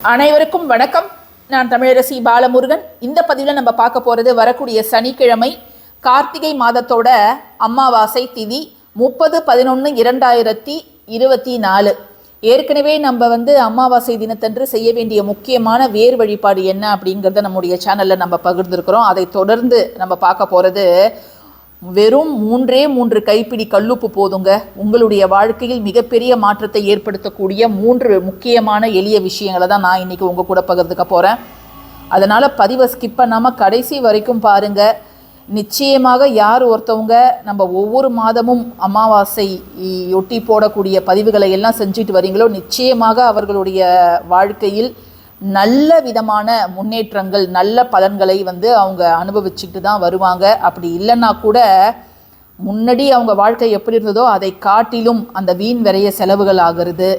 அனைவருக்கும் வணக்கம். நான் தமிழரசி பாலமுருகன். இந்த பதிவில் நம்ம பார்க்க போகிறது வரக்கூடிய சனிக்கிழமை கார்த்திகை மாதத்தோட அமாவாசை திதி முப்பது பதினொன்று இரண்டாயிரத்தி இருபத்தி நாலு. ஏற்கனவே நம்ம வந்து அமாவாசை தினத்தன்று செய்ய வேண்டிய முக்கியமான வேர் வழிபாடு என்ன அப்படிங்கிறத நம்முடைய சேனலில் நம்ம பகிர்ந்திருக்கிறோம். அதை தொடர்ந்து நம்ம பார்க்க போகிறது வெறும் மூன்றே மூன்று கைப்பிடி கல்லுப்பு போதுங்க. உங்களுடைய வாழ்க்கையில் மிகப்பெரிய மாற்றத்தை ஏற்படுத்தக்கூடிய மூன்று முக்கியமான எளிய விஷயங்களை தான் நான் இன்றைக்கி உங்கள் கூட பகிர்ந்துக்க போகிறேன் அதனால் பதிவை ஸ்கிப் பண்ணாமல் கடைசி வரைக்கும் பாருங்கள் நிச்சயமாக யார் ஒருத்தவங்க நம்ம ஒவ்வொரு மாதமும் அமாவாசை ஒட்டி போடக்கூடிய பதிவுகளை எல்லாம் செஞ்சுட்டு வரீங்களோ நிச்சயமாக அவர்களுடைய வாழ்க்கையில் நல்ல விதமான முன்னேற்றங்கள் நல்ல பலன்களை வந்து அவங்க அனுபவிச்சுட்டு தான் வருவாங்க. அப்படி இல்லைன்னா கூட முன்னாடி அவங்க வாழ்க்கை எப்படி இருந்ததோ அதை காட்டிலும் அந்த வீண் விரைய செலவுகள் ஆகிறது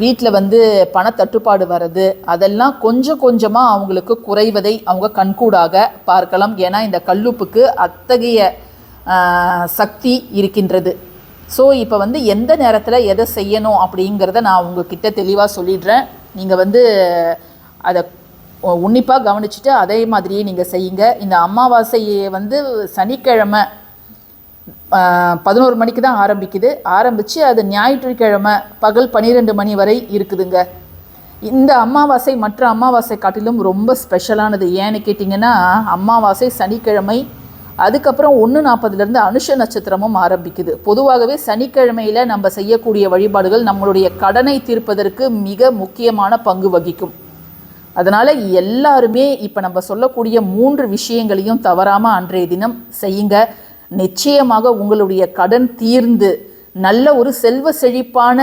வீட்டில் வந்து பணத்தட்டுப்பாடு வர்றது அதெல்லாம் கொஞ்சம் கொஞ்சமாக அவங்களுக்கு குறைவதை அவங்க கண்கூடாக பார்க்கலாம். ஏன்னா இந்த கல்லுப்புக்கு அத்தகைய சக்தி இருக்கின்றது. ஸோ இப்போ வந்து எந்த நேரத்தில் எதை செய்யணும் அப்படிங்கிறத நான் உங்ககிட்ட தெளிவாக சொல்லிடுறேன். நீங்கள் வந்து அதை உன்னிப்பாக கவனிச்சுட்டு அதே மாதிரியே நீங்கள் செய்யுங்க. இந்த அமாவாசையை வந்து சனிக்கிழமை பதினோரு மணிக்கு தான் ஆரம்பிக்குது. ஆரம்பித்து அது ஞாயிற்றுக்கிழமை பகல் பன்னிரெண்டு மணி வரை இருக்குதுங்க. இந்த அமாவாசை மற்ற அமாவாசை காட்டிலும் ரொம்ப ஸ்பெஷலானது ஏன்னு கேட்டிங்கன்னா அமாவாசை சனிக்கிழமை அதுக்கப்புறம் ஒன்று நாற்பதுலேருந்து அனுஷ நட்சத்திரமும் ஆரம்பிக்குது. பொதுவாகவே சனிக்கிழமையில் நம்ம செய்யக்கூடிய வழிபாடுகள் நம்மளுடைய கடனை தீர்ப்பதற்கு மிக முக்கியமான பங்கு வகிக்கும். அதனால் எல்லாருமே இப்போ நம்ம சொல்லக்கூடிய மூன்று விஷயங்களையும் தவறாமல் அன்றைய தினம் செய்யுங்க. நிச்சயமாக உங்களுடைய கடன் தீர்ந்து நல்ல ஒரு செல்வ செழிப்பான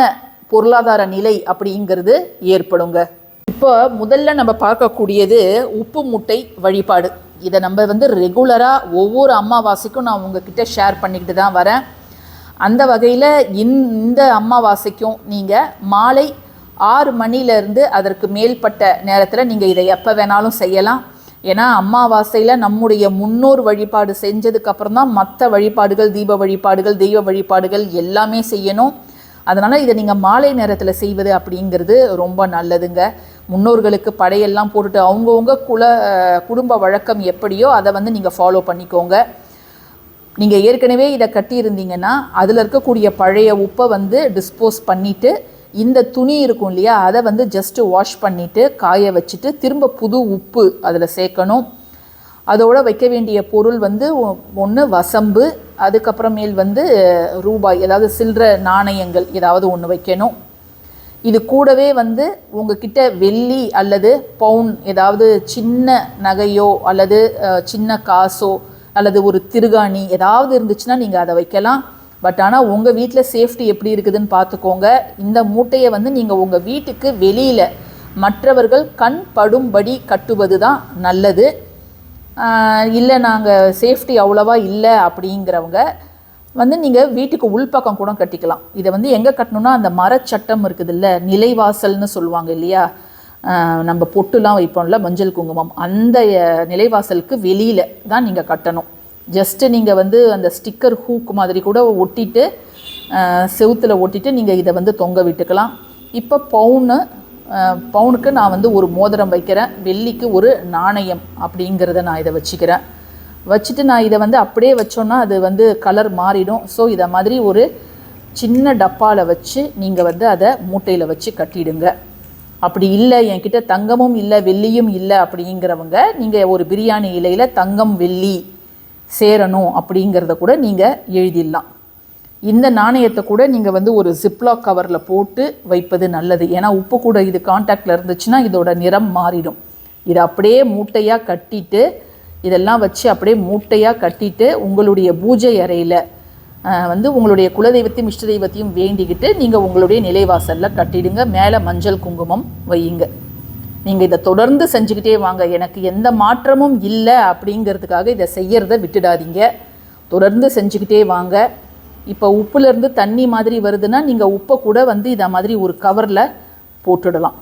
பொருளாதார நிலை அப்படிங்கிறது ஏற்படுங்க. இப்போ முதல்ல நம்ம பார்க்கக்கூடியது உப்பு முட்டை வழிபாடு. இதை நம்ம வந்து ரெகுலராக ஒவ்வொரு அம்மாவாசைக்கும் நான் உங்ககிட்ட ஷேர் பண்ணிக்கிட்டு தான் வரேன். அந்த வகையில் இந்த அம்மாவாசைக்கும் நீங்கள் மாலை ஆறு மணிலேருந்து அதற்கு மேல்பட்ட நேரத்தில் நீங்கள் இதை எப்போ வேணாலும் செய்யலாம். ஏன்னா அம்மாவாசையில் நம்முடைய முன்னோர் வழிபாடு செஞ்சதுக்கப்புறம் தான் மற்ற வழிபாடுகள் தீப வழிபாடுகள் தெய்வ வழிபாடுகள் எல்லாமே செய்யணும். அதனால் இதை நீங்கள் மாலை நேரத்தில் செய்வது அப்படிங்கிறது ரொம்ப நல்லதுங்க. முன்னோர்களுக்கு படையெல்லாம் போட்டுட்டு அவங்கவுங்க குல குடும்ப வழக்கம் எப்படியோ அதை வந்து நீங்கள் ஃபாலோ பண்ணிக்கோங்க. நீங்கள் ஏற்கனவே இதை கட்டியிருந்தீங்கன்னா அதில் இருக்கக்கூடிய பழைய உப்பை வந்து டிஸ்போஸ் பண்ணிவிட்டு இந்த துணி இருக்கும் இல்லையா அதை வந்து ஜஸ்ட்டு வாஷ் பண்ணிவிட்டு காய வச்சுட்டு திரும்ப புது உப்பு அதில் சேர்க்கணும். அதோட வைக்க வேண்டிய பொருள் வந்து ஒன்று வசம்பு அதுக்கப்புறமேல் வந்து ரூபாய் ஏதாவது சில்லற நாணயங்கள் ஏதாவது ஒன்று வைக்கணும். இது கூடவே வந்து உங்ககிட்ட வெள்ளி அல்லது பவுன் ஏதாவது சின்ன நகையோ அல்லது சின்ன காசோ அல்லது ஒரு திருகாணி ஏதாவது இருந்துச்சுன்னா நீங்கள் அதை வைக்கலாம். பட் ஆனால் உங்கள் வீட்டில் சேஃப்டி எப்படி இருக்குதுன்னு பார்த்துக்கோங்க இந்த மூட்டையை வந்து நீங்கள் உங்கள் வீட்டுக்கு வெளியில் மற்றவர்கள் கண் படும்படி கட்டுவது தான் நல்லது இல்லை நாங்கள் சேஃப்டி அவ்வளோவா இல்லை அப்படிங்கிறவங்க வந்து நீங்கள் வீட்டுக்கு உள்பக்கம் கூட கட்டிக்கலாம். இதை வந்து எங்கே கட்டணும்னா அந்த மரச்சட்டம் இருக்குதுல்ல நிலைவாசல்னு சொல்லுவாங்க இல்லையா? நம்ம பொட்டுலாம் வைப்போம்ல மஞ்சள் குங்குமம். அந்த நிலைவாசலுக்கு வெளியில் தான் நீங்கள் கட்டணும். ஜஸ்ட்டு நீங்கள் வந்து அந்த ஸ்டிக்கர் ஹூக் மாதிரி கூட ஒட்டிட்டு செவுத்தில் ஒட்டிட்டு நீங்கள் இதை வந்து தொங்க விட்டுக்கலாம். இப்போ பவுனு பவுனுக்கு நான் வந்து ஒரு மோதிரம் வைக்கிறேன். வெள்ளிக்கு ஒரு நாணயம் அப்படிங்கிறத நான் இதை வச்சுக்கிறேன். வச்சுட்டு நான் இதை வந்து அப்படியே வச்சோன்னா அது வந்து கலர் மாறிடும். ஸோ இதை மாதிரி ஒரு சின்ன டப்பாவில் வச்சு நீங்கள் வந்து அதை மூட்டையில் வச்சு கட்டிடுங்க. அப்படி இல்லை என்கிட்ட தங்கமும் இல்லை வெள்ளியும் இல்லை அப்படிங்கிறவங்க நீங்கள் ஒரு பிரியாணி இலையில் தங்கம் வெள்ளி சேரணும் அப்படிங்கிறத கூட நீங்கள் எழுதிடலாம். இந்த நாணயத்தை கூட நீங்கள் வந்து ஒரு ஜிப்லாக் கவரில் போட்டு வைப்பது நல்லது. ஏன்னா உப்பு கூட இது காண்டாக்டில் இருந்துச்சுன்னா இதோட நிறம் மாறிடும். இதை அப்படியே மூட்டையாக கட்டிட்டு இதெல்லாம் வச்சு அப்படியே மூட்டையாக கட்டிட்டு உங்களுடைய பூஜை அறையில் வந்து உங்களுடைய குலதெய்வத்தையும் இஷ்ட தெய்வத்தையும் வேண்டிக்கிட்டு நீங்கள் உங்களுடைய நிலைவாசலில் கட்டிடுங்க. மேலே மஞ்சள் குங்குமம் வையுங்க. நீங்கள் இதை தொடர்ந்து செஞ்சுக்கிட்டே வாங்க. எனக்கு எந்த மாற்றமும் இல்லை அப்படிங்கிறதுக்காக இதை செய்யறத விட்டுடாதீங்க. தொடர்ந்து செஞ்சுக்கிட்டே வாங்க. இப்போ உப்புலேருந்து தண்ணி மாதிரி வருதுன்னா நீங்கள் உப்பை கூட வந்து இதை மாதிரி ஒரு கவரில் போட்டுடலாம்.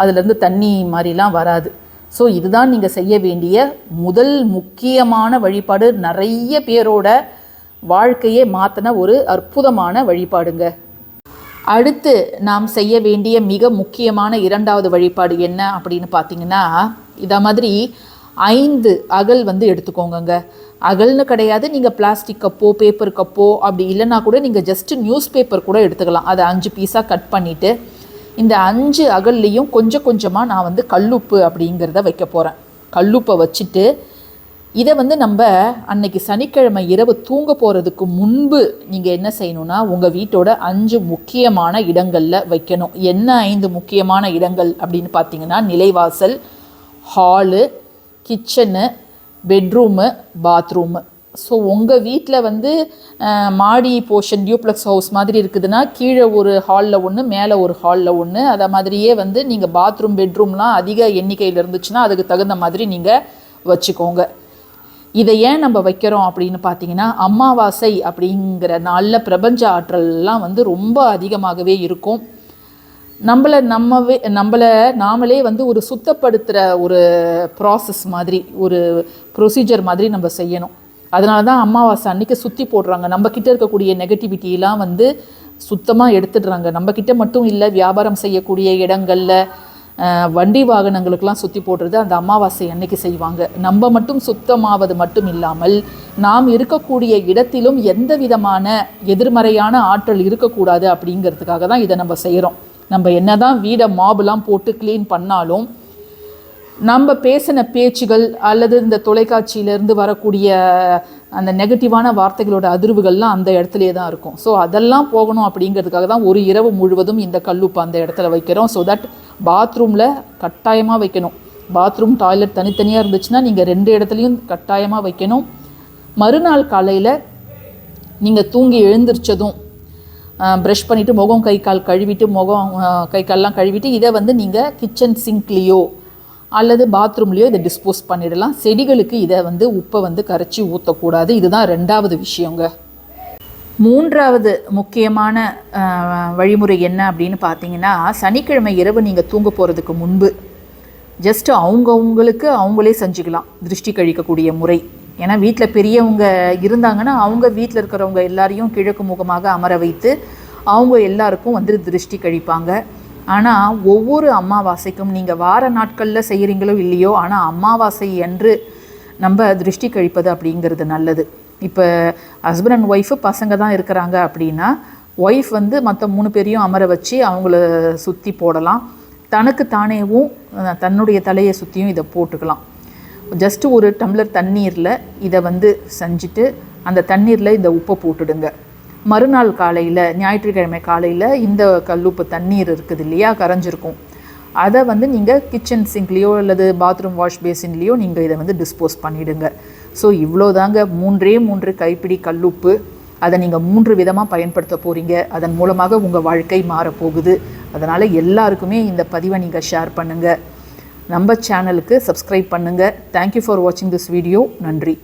அதுலேருந்து தண்ணி மாதிரிலாம் வராது. ஸோ இதுதான் நீங்கள் செய்ய வேண்டிய முதல் முக்கியமான வழிபாடு. நிறைய பேரோட வாழ்க்கையே மாற்றின ஒரு அற்புதமான வழிபாடுங்க. அடுத்து நாம் செய்ய வேண்டிய மிக முக்கியமான இரண்டாவது வழிபாடு என்ன அப்படின்னு பார்த்தீங்கன்னா இதை மாதிரி ஐந்து அகல் வந்து எடுத்துக்கோங்கங்க. அகல்னு கிடையாது நீங்கள் பிளாஸ்டிக் கப்போ பேப்பர் கப்போ அப்படி இல்லைன்னா கூட நீங்கள் ஜஸ்ட் நியூஸ் பேப்பர் கூட எடுத்துக்கலாம். அதை அஞ்சு பீஸாக கட் பண்ணிவிட்டு இந்த அஞ்சு அகல்லையும் கொஞ்சம் கொஞ்சமாக நான் வந்து கல்லுப்பு அப்படிங்கிறத வைக்க போகிறேன் கல்லுப்பை வச்சுட்டு இதை வந்து நம்ம அன்னைக்கு சனிக்கிழமை இரவு தூங்க போகிறதுக்கு முன்பு நீங்கள் என்ன செய்யணும்னா உங்கள் வீட்டோட அஞ்சு முக்கியமான இடங்களில் வைக்கணும். என்ன ஐந்து முக்கியமான இடங்கள் அப்படின்னு பார்த்தீங்கன்னா நிலைவாசல் hall kitchen bedroom bathroom. So உங்கள் வீட்டில் வந்து மாடி போர்ஷன் டியூப்ளெக்ஸ் ஹவுஸ் மாதிரி இருக்குதுன்னா கீழே ஒரு ஹாலில் ஒன்று மேலே ஒரு ஹாலில் ஒன்று அதை மாதிரியே வந்து நீங்கள் பாத்ரூம் பெட்ரூம்லாம் அதிக எண்ணிக்கையில் இருந்துச்சுன்னா அதுக்கு தகுந்த மாதிரி நீங்கள் வச்சுக்கோங்க. இதை ஏன் நம்ம வைக்கிறோம் அப்படின்னு பார்த்தீங்கன்னா அமாவாசை அப்படிங்கிற நாளில் பிரபஞ்ச ஆற்றல்லாம் வந்து ரொம்ப அதிகமாகவே இருக்கும். நம்மளை நம்மவே நம்மளை நாமளே வந்து ஒரு சுத்தப்படுத்துகிற ஒரு ப்ராசஸ் மாதிரி ஒரு ப்ரொசீஜர் மாதிரி நம்ம செய்யணும். அதனால தான் அமாவாசை அன்றைக்கி சுற்றி போடுறாங்க. நம்ம கிட்ட இருக்கக்கூடிய நெகட்டிவிட்டிலாம் வந்து சுத்தமாக எடுத்துடுறாங்க. நம்மக்கிட்ட மட்டும் இல்லை வியாபாரம் செய்யக்கூடிய இடங்களில் வண்டி வாகனங்களுக்கெல்லாம் சுற்றி போடுறது அந்த அமாவாசை அன்னைக்கு செய்வாங்க. நம்ம மட்டும் சுத்தமாவது மட்டும் இல்லாமல் நாம் இருக்கக்கூடிய இடத்திலும் எந்த விதமான எதிர்மறையான ஆற்றல் இருக்கக்கூடாது அப்படிங்கிறதுக்காக தான் இதை நம்ம செய்கிறோம் நம்ம என்ன தான் வீடை மாபுலாம் போட்டு க்ளீன் பண்ணாலும் நம்ம பேசின பேச்சுகள் அல்லது இந்த தொலைக்காட்சியிலேருந்து வரக்கூடிய அந்த நெகட்டிவான வார்த்தைகளோட அதிர்வுகள்லாம் அந்த இடத்துலையே தான் இருக்கும். ஸோ அதெல்லாம் போகணும் அப்படிங்கிறதுக்காக தான் ஒரு இரவு முழுவதும் இந்த கல்லுப்பு அந்த இடத்துல வைக்கிறோம். ஸோ தட் பாத்ரூமில் கட்டாயமாக வைக்கணும். பாத்ரூம் டாய்லெட் தனித்தனியாக இருந்துச்சுன்னா நீங்கள் ரெண்டு இடத்துலையும் கட்டாயமாக வைக்கணும். மறுநாள் காலையில் நீங்கள் தூங்கி எழுந்திரிச்சதும் ப்ரஷ் பண்ணிவிட்டு முகம் கை கால் கழுவிட்டு முகம் கை கால்லாம் கழுவிட்டு இதை வந்து நீங்கள் கிச்சன் சிங்க்லேயோ அல்லது பாத்ரூம்லேயோ இதை டிஸ்போஸ் பண்ணிடலாம். செடிகளுக்கு இதை வந்து உப்பை வந்து கரைச்சி ஊற்றக்கூடாது இதுதான் ரெண்டாவது விஷயங்க. மூன்றாவது முக்கியமான வழிமுறை என்ன அப்படின்னு பார்த்தீங்கன்னா சனிக்கிழமை இரவு நீங்கள் தூங்க போகிறதுக்கு முன்பு ஜஸ்ட் அவங்கவுங்களுக்கு அவங்களே செஞ்சுக்கலாம். திருஷ்டி கழிக்கக்கூடிய முறை. ஏன்னா வீட்டில் பெரியவங்க இருந்தாங்கன்னா அவங்க வீட்டில் இருக்கிறவங்க எல்லாரையும் கிழக்கு முகமாக அமர வைத்து அவங்க எல்லாருக்கும் வந்து திருஷ்டி கழிப்பாங்க. ஆனால் ஒவ்வொரு அமாவாசைக்கும் நீங்கள் வார நாட்களில் செய்கிறீங்களோ இல்லையோ ஆனால் அமாவாசை என்று நம்ம திருஷ்டி கழிப்பது அப்படிங்கிறது நல்லது. இப்போ ஹஸ்பண்ட் அண்ட் ஒய்ஃபு பசங்க தான் இருக்கிறாங்க அப்படின்னா ஒய்ஃப் வந்து மற்ற மூணு பேரையும் அமர வச்சு அவங்கள சுற்றி போடலாம். தனக்கு தானேவும் தன்னுடைய தலையை சுற்றியும் இதை போட்டுக்கலாம். ஜஸ்ட்டு ஒரு டம்ளர் தண்ணீரில் இதை வந்து செஞ்சுட்டு அந்த தண்ணீரில் இந்த உப்பை போட்டுடுங்க. மறுநாள் காலையில் ஞாயிற்றுக்கிழமை காலையில் இந்த கல்லுப்பு தண்ணீர் இருக்குது இல்லையா? கரைஞ்சிருக்கும். அதை வந்து நீங்கள் கிச்சன் சிங்க்லேயோ அல்லது பாத்ரூம் வாஷ் பேசின்லேயோ நீங்கள் இதை வந்து டிஸ்போஸ் பண்ணிவிடுங்க ஸோ இவ்வளோதாங்க. மூன்றே மூன்று கைப்பிடி கல்லுப்பு. அதை நீங்கள் மூன்று விதமாக பயன்படுத்த போகிறீங்க அதன் மூலமாக உங்கள் வாழ்க்கை மாறப்போகுது. அதனால் எல்லாருக்குமே இந்த பதிவை நீங்கள் ஷேர் பண்ணுங்கள் நம்ம சேனலுக்கு சப்ஸ்கிரைப் பண்ணுங்கள் தேங்க்யூ ஃபார் வாட்சிங் திஸ் வீடியோ நன்றி.